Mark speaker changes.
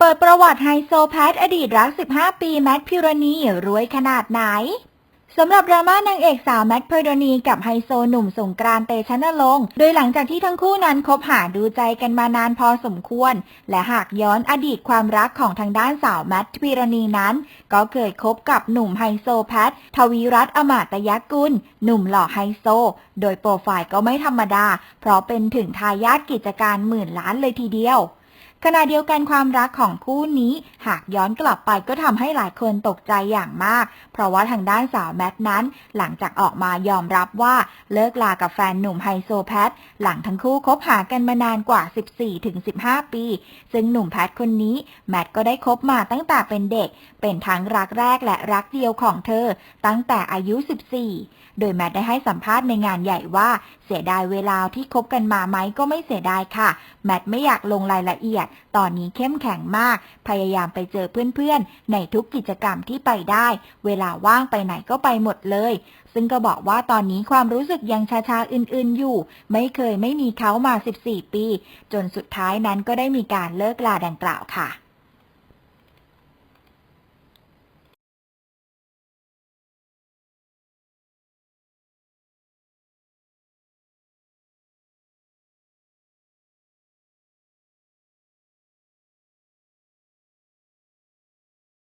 Speaker 1: เปิดประวัติไฮโซแพทอดีตรัก 15 ปี แมทพิรณีรวยขนาดไหนสำหรับดราม่านางเอกสาวแมทพิรณีกับไฮโซหนุ่มสงกรานต์เตชะนรงค์โดยหลังจากที่ทั้งคู่นั้นคบหาดูใจกันมานานพอสมควร และหากย้อนอดีตความรักของทางด้านสาวแมทพิรณีนั้น ก็เคยคบกับหนุ่มไฮโซแพททวีรัตน์อมาตยกุล หนุ่มหล่อไฮโซ โดยโปรไฟล์ก็ไม่ธรรมดา เพราะเป็นถึงทายาทกิจการหมื่นล้านเลยทีเดียว ขณะเดียวกันความรักของคู่นี้ หากย้อนกลับไปก็ทำให้หลายคนตกใจอย่างมาก เพราะว่าทางด้านสาวแมทนั้น หลังจากออกมายอมรับว่าเลิกลากับแฟนหนุ่มไฮโซแพทหลังทั้งคู่คบหากันมานานกว่า 14-15 ปี ซึ่งหนุ่มแพทคนนี้ แมทก็ได้คบมาตั้งแต่เป็นเด็ก เป็นทั้งรักแรกและรักเดียวของเธอ ตั้งแต่อายุ 14 โดยแมทได้ให้สัมภาษณ์ในงานใหญ่ว่า เสียดายเวลาที่คบกันมาไหมก็ไม่เสียดายค่ะ แมทไม่อยากลงรายละเอียดด ตอนนี้เข้มแข็งมาก พยายามไปเจอเพื่อนๆ ในทุกกิจกรรมที่ไปได้ เวลาว่างไปไหนก็ไปหมดเลย ซึ่งก็บอกว่าตอนนี้ความรู้สึกยังชาๆอื่นๆอยู่ ไม่เคยไม่มีเขามา 14 ปี จนสุดท้ายนั้นก็ได้มีการเลิกลาดังกล่าวค่ะ